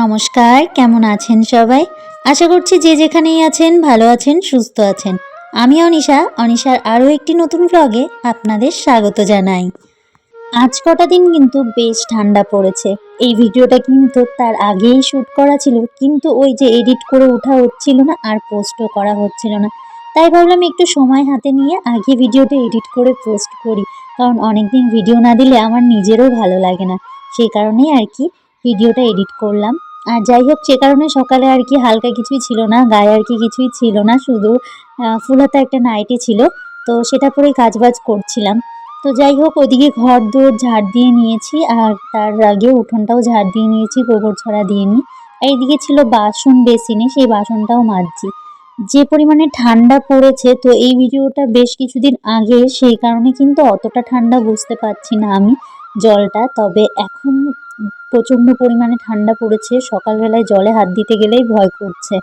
নমস্কার, কেমন আছেন সবাই? আশা করছি যে যেখানেই আছেন, ভালো আছেন, সুস্থ আছেন। আমি অনিশা, অনিশার আরও একটি নতুন ব্লগে আপনাদের স্বাগত জানাই। আজ কটা দিন কিন্তু বেশ ঠান্ডা পড়েছে। এই ভিডিওটা কিন্তু তার আগেই শ্যুট করা ছিল, কিন্তু ওই যে এডিট করে ওঠা হচ্ছিল না, আর পোস্টও করা হচ্ছিল না। তাই ভাবলাম একটু সময় হাতে নিয়ে আগে ভিডিওটা এডিট করে পোস্ট করি, কারণ অনেকদিন ভিডিও না দিলে আমার নিজেরও ভালো লাগে না। সেই কারণেই আর কি ভিডিওটা এডিট করলাম। আর যাই হোক, সে কারণে সকালে আর কি হালকা কিছুই ছিল না, গায়ে আর কি কিছুই ছিল না, শুধু ফুল হাতা একটা নাইটি ছিল। তো সেটা পরেই কাজবাজ করছিলাম। তো যাই হোক ওইদিকে ঘর দৌড় ঝাড় দিয়ে নিয়েছি, আর তার আগে উঠোনটাও ঝাড় দিয়ে নিয়েছি, গোবর ছড়া দিয়ে নিই আর এইদিকে ছিল বাসন বেসিনে, সেই বাসনটাও মাজছি। যে পরিমাণে ঠান্ডা পড়েছে, তো এই ভিডিওটা বেশ কিছুদিন আগে, সেই কারণে কিন্তু অতটা ঠান্ডা বুঝতে পারছি না আমি। জলটা, তবে এখন প্রচণ্ড পরিমাণে ঠান্ডা পড়েছে। সকালবেলায় জলে হাত দিতে গেলেই ভয় করছে।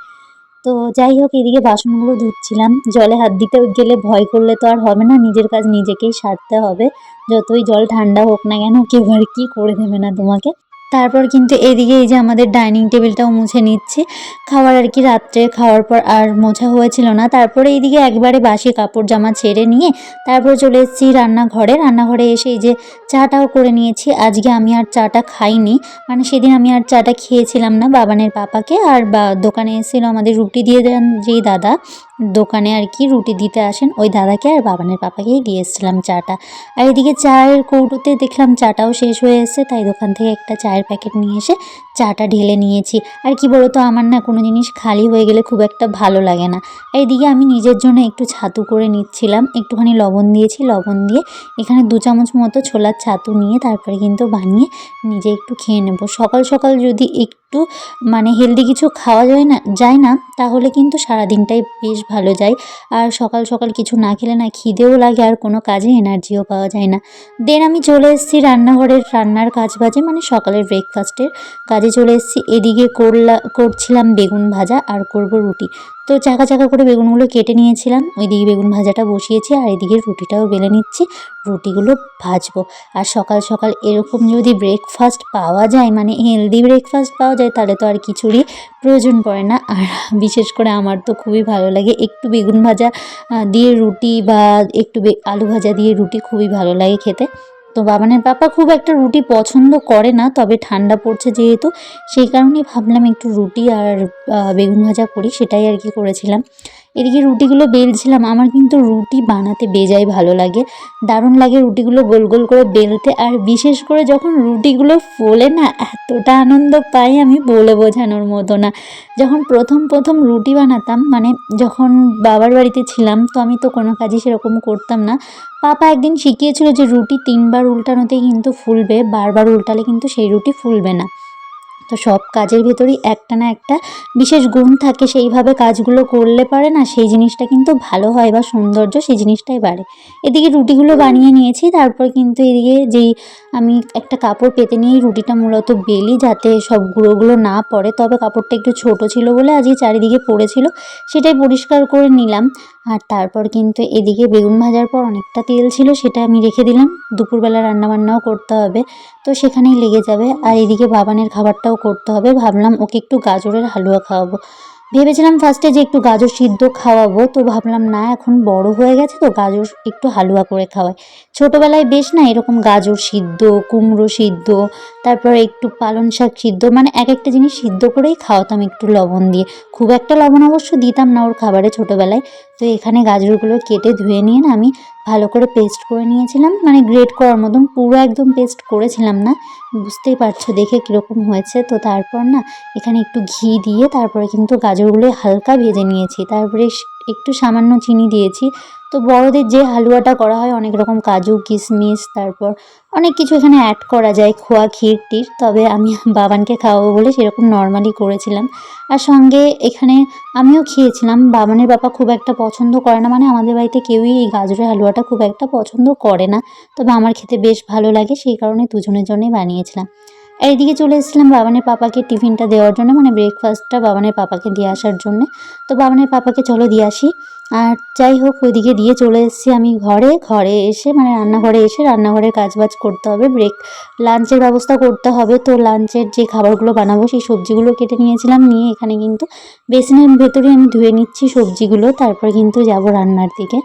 তো যাই হোক, এদিকে বাসনগুলো ধুচ্ছিলাম। জলে হাত দিতে গেলে ভয় করলে তো আর হবে না, নিজের কাজ নিজেকেই সারতে হবে। যতই জল ঠান্ডা হোক না কেন, কেউ আর কি করে দেবে না তোমাকে? তারপর কিন্তু এদিকে এই যে আমাদের ডাইনিং টেবিলটাও মুছে নিচ্ছি। খাওয়ার আর কি রাত্রে খাওয়ার পর আর মোছা হয়েছিল না। তারপরে এইদিকে একবারে বাসি কাপড় জামা ছেড়ে নিয়ে তারপর চলে এসেছি রান্নাঘরে। রান্নাঘরে এসে এই যে চাটাও করে নিয়েছি। আজকে আমি আর চাটা খাইনি। মানে সেদিন আমি আর চাটা খেয়েছিলাম না বাবানের পাপাকে। আর বা দোকানে এসেছিল আমাদের রুটি দিয়ে দেন যেই দাদা। দোকানে আর কি রুটি দিতে আসেন, ওই দাদাকে আর বাবানের পাপাকেই দিয়ে এসেছিলাম চাটা। আর এদিকে চায়ের কৌটোতে দেখলাম চাটাও শেষ হয়ে এসেছে, তাই দোকান থেকে একটা চায়ের প্যাকেট নিয়ে এসে চাটা ঢেলে নিয়েছি। আর কি বলতো, আমার না কোনো জিনিস খালি হয়ে গেলে খুব একটা ভালো লাগে না। এদিকে আমি নিজের জন্য একটু ছাতু করে নিচ্ছিলাম, একটুখানি লবণ দিয়েছি, লবণ দিয়ে এখানে দু চামচ মতো ছোলার ছাতু নিয়ে তারপরে কিন্তু বানিয়ে নিজে একটু খেয়ে নেব। সকাল সকাল যদি একটু মানে হেলদি কিছু খাওয়া যায় না যায় না, তাহলে কিন্তু সারা দিনটাই বেশ ভালো যায়। আর সকাল সকাল কিছু না খেলে না খিদেও লাগে, আর কোনো কাজে এনার্জিও পাওয়া যায় না। দেন আমি চলে এসেছি রান্নাঘরের রান্নার কাজ বাজে মানে সকালের ব্রেকফাস্টের কাজে চলে এসেছি। এদিকে করলা, করছিলাম বেগুন ভাজা আর করব রুটি। তো চাকা চাকা করে বেগুনগুলো কেটে নিয়েছিলাম। ওইদিকে বেগুন ভাজাটা বসিয়েছি আর এদিকে রুটিটাও বেলে নিচ্ছি। রুটিগুলো ভাজবো। আর সকাল সকাল এরকম যদি ব্রেকফাস্ট পাওয়া যায় মানে হেলদি ব্রেকফাস্ট পাওয়া যায়, তাহলে তো আর কিছুরই প্রয়োজন পড়ে না। আর বিশেষ করে আমার তো খুবই ভালো লাগে। একটু বেগুন ভাজা দিয়ে রুটি বা একটু আলু ভাজা দিয়ে রুটি খুবই ভালো লাগে খেতে। তো বাবানের পাপা খুব একটা রুটি পছন্দ করে না, তবে ঠান্ডা পড়ছে যেহেতু, সেই কারণেই ভাবলাম একটু রুটি আর বেগুন ভাজা করি, সেটাই আর কি করেছিলাম। এদিকে রুটিগুলো বেলছিলাম। আমার কিন্তু রুটি বানাতে বেজায় ভালো লাগে। দারুণ লাগে রুটিগুলো গোল গোল করে বেলতে। আর বিশেষ করে যখন রুটিগুলো ফোলে না, এতটা আনন্দ পাই আমি বলে বোঝানোর মতো না। যখন প্রথম প্রথম রুটি বানাতাম মানে যখন বাবার বাড়িতে ছিলাম, তো আমি তো কোনো কাজই সেরকম করতাম না। পাপা একদিন শিখিয়েছিল যে রুটি তিনবার উল্টানোতেই কিন্তু ফুলবে, বারবার উল্টালে কিন্তু সেই রুটি ফুলবে না। তো সব কাজের ভেতরেই একটা না একটা বিশেষ গুণ থাকে। সেইভাবে কাজগুলো করলে পারে না, সেই জিনিসটা কিন্তু ভালো হয় বা সৌন্দর্য সেই জিনিসটাই বাড়ে। এদিকে রুটিগুলো বানিয়ে নিয়েছি, তারপর কিন্তু এদিকে যেই আমি একটা কাপড় পেতে নিয়েই রুটিটা মূলত বেলি যাতে সব গুঁড়োগুলো না পড়ে। তবে কাপড়টা একটু ছোট ছিল বলে আজকে চারিদিকে পড়েছিল, সেটাই পরিষ্কার করে নিলাম। আর তারপর কিন্তু এদিকে বেগুন ভাজার পর অনেকটা তেল ছিল, সেটা আমি রেখে দিলাম। দুপুরবেলা রান্নাবান্নাও করতে হবে, তো সেখানেই লেগে যাবে। আর এদিকে বাবানের খাবারটাও করতে হবে। ভাবলাম ওকে একটু গাজরের হালুয়া খাওয়াবো। ভেবেছিলাম ফার্স্টে যে একটু গাজর সিদ্ধ খাওয়াবো, তো ভাবলাম না, এখন বড় হয়ে গেছে তো গাজর একটু হালুয়া করে খাওয়াই। ছোটোবেলায় বেশ না এরকম গাজর সিদ্ধ, কুমড়ো সিদ্ধ, তারপর একটু পালং শাক সিদ্ধ মানে এক একটা জিনিস সিদ্ধ করেই খাওয়াতাম একটু লবণ দিয়ে। খুব একটা লবণ অবশ্য দিতাম না ওর খাবারে ছোটোবেলায়। তো এখানে গাজরগুলো কেটে ধুয়ে নিয়ে না আমি ভালো করে পেস্ট করে নিয়েছিলাম। মানে গ্রেড করার মতন পুরো একদম পেস্ট করেছিলাম না। বুঝতেই পারছ দেখে কীরকম হয়েছে। তো তারপর না এখানে একটু ঘি দিয়ে তারপরে কিন্তু গাজরগুলো হালকা ভেজে নিয়েছি। তারপরে একটু সামান্য চিনি দিয়েছি। তো বড়দের যে হালুয়াটা করা হয়, অনেক রকম কাজু কিশমিশ তারপর অনেক কিছু এখানে অ্যাড করা যায়, খোয়া, ক্ষীর, টির। তবে আমি বাবানকে খাওয়াবো বলে সেরকম নর্মালি করেছিলাম। আর সঙ্গে এখানে আমিও খেয়েছিলাম। বাবানের বাবা খুব একটা পছন্দ করে না। মানে আমাদের বাড়িতে কেউই এই গাজরের হালুয়াটা খুব একটা পছন্দ করে না। তবে আমার খেতে বেশ ভালো লাগে। সেই কারণে দুজনের জন্যই বানিয়েছিলাম। এইদিকে চলে এসেছিলাম বাবানের পাপাকে টিফিনটা দেওয়ার জন্য মানে ব্রেকফাস্টটা বাবানের পাপাকে দিয়ে আসার জন্য। তো বাবানের পাপাকে চলো দিয়ে আসি। আর যাই হোক, ওইদিকে দিয়ে চলে এসেছি আমি ঘরে। ঘরে এসে মানে রান্নাঘরে এসে রান্নাঘরের কাজবাজ করতে হবে ব্রেক লাঞ্চের ব্যবস্থা করতে হবে। তো লাঞ্চের যে খাবারগুলো বানাবো, সেই সবজিগুলো কেটে নিয়েছিলাম। নিয়ে এখানে কিন্তু বেসিনের ভেতরে আমি ধুয়ে নিচ্ছি সবজিগুলো, তারপর কিন্তু যাব রান্নার দিকে।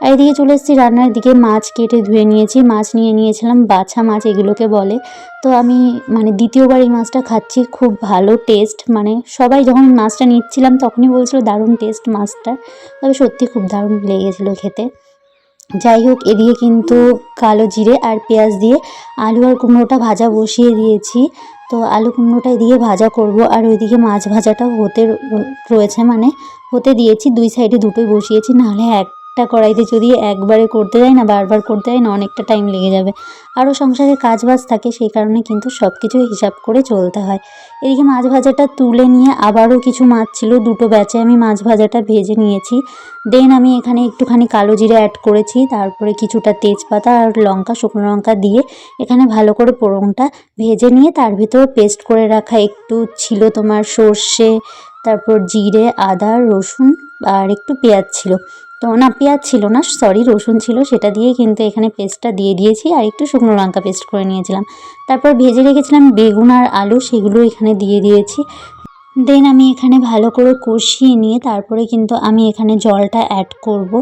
আর এদিকে চলে এসেছি রান্নার দিকে, মাছ কেটে ধুয়ে নিয়েছি, মাছ নিয়ে নিয়েছিলাম, বাছা মাছ এগুলোকে বলে। তো আমি মানে দ্বিতীয়বার এই মাছটা খাচ্ছি, খুব ভালো টেস্ট মানে সবাই যখন মাছটা নিচ্ছিলাম তখনই বলছিল দারুণ টেস্ট মাছটা। তবে সত্যি খুব দারুণ লেগেছিলো খেতে। যাই হোক, এদিকে কিন্তু কালো জিরে আর পেঁয়াজ দিয়ে আলু আর কুমড়োটা ভাজা বসিয়ে দিয়েছি। তো আলু কুমড়োটা এদিকে ভাজা করব আর ওইদিকে মাছ ভাজাটাও হতে রয়েছে মানে হতে দিয়েছি। দুই সাইডে দুটোই বসিয়েছি, নাহলে একটা কড়াইতে যদি একবারে করতে যাই না, বারবার করতে যাই না, অনেকটা টাইম লেগে যাবে। আরও সংসারে কাজ বাজ থাকে, সেই কারণে কিন্তু সব কিছু হিসাব করে চলতে হয়। এদিকে মাছ ভাজাটা তুলে নিয়ে আবারও কিছু মাছ ছিল, দুটো ব্যাচে আমি মাছ ভাজাটা ভেজে নিয়েছি। দেন আমি এখানে একটুখানি কালো জিরে অ্যাড করেছি, তারপরে কিছুটা তেজপাতা আর লঙ্কা, শুকনো লঙ্কা দিয়ে এখানে ভালো করে পোড়নটা ভেজে নিয়ে তার ভিতর পেস্ট করে রাখা একটু ছিল তোমার সর্ষে, তারপর জিরে, আদা, রসুন আর একটু পেঁয়াজ ছিল। তো না, পেঁয়াজ ছিল না সরি রসুন ছিল, সেটা দিয়ে কিন্তু এখানে পেস্টটা দিয়ে দিয়েছি আর একটু শুকনো লঙ্কা পেস্ট করে নিয়েছিলাম। তারপর ভেজে রেখেছিলাম বেগুন আর আলু, সেগুলো এখানে দিয়ে দিয়েছি। দেন আমি এখানে ভালো করে কষিয়ে নিয়ে তারপরে কিন্তু আমি এখানে জলটা অ্যাড করব।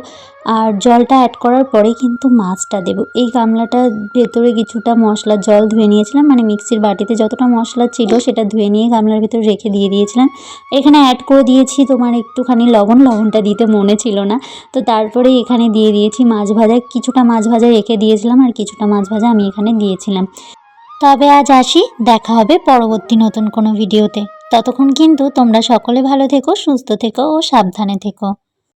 আর জলটা অ্যাড করার পরে কিন্তু মাছটা দেব। এই গামলাটার ভেতরে কিছুটা মশলার জল ধুয়ে নিয়েছিলাম। মানে মিক্সির বাটিতে যতটা মশলা ছিল সেটা ধুয়ে নিয়ে গামলার ভিতরে রেখে দিয়ে দিয়েছিলাম। এখানে অ্যাড করে দিয়েছি তোমার একটুখানি লবণ। লবণটা দিতে মনে ছিল না। তো তারপরে এখানে দিয়ে দিয়েছি মাছ ভাজা। কিছুটা মাছ ভাজা রেখে দিয়েছিলাম আর কিছুটা মাছ ভাজা আমি এখানে দিয়েছিলাম। তবে আজ আসি। দেখা হবে পরবর্তী নতুন কোনো ভিডিওতে ততক্ষণ কিন্তু তোমরা সকলে ভালো থেকো সুস্থ থেকো ও সাবধানে থেকো।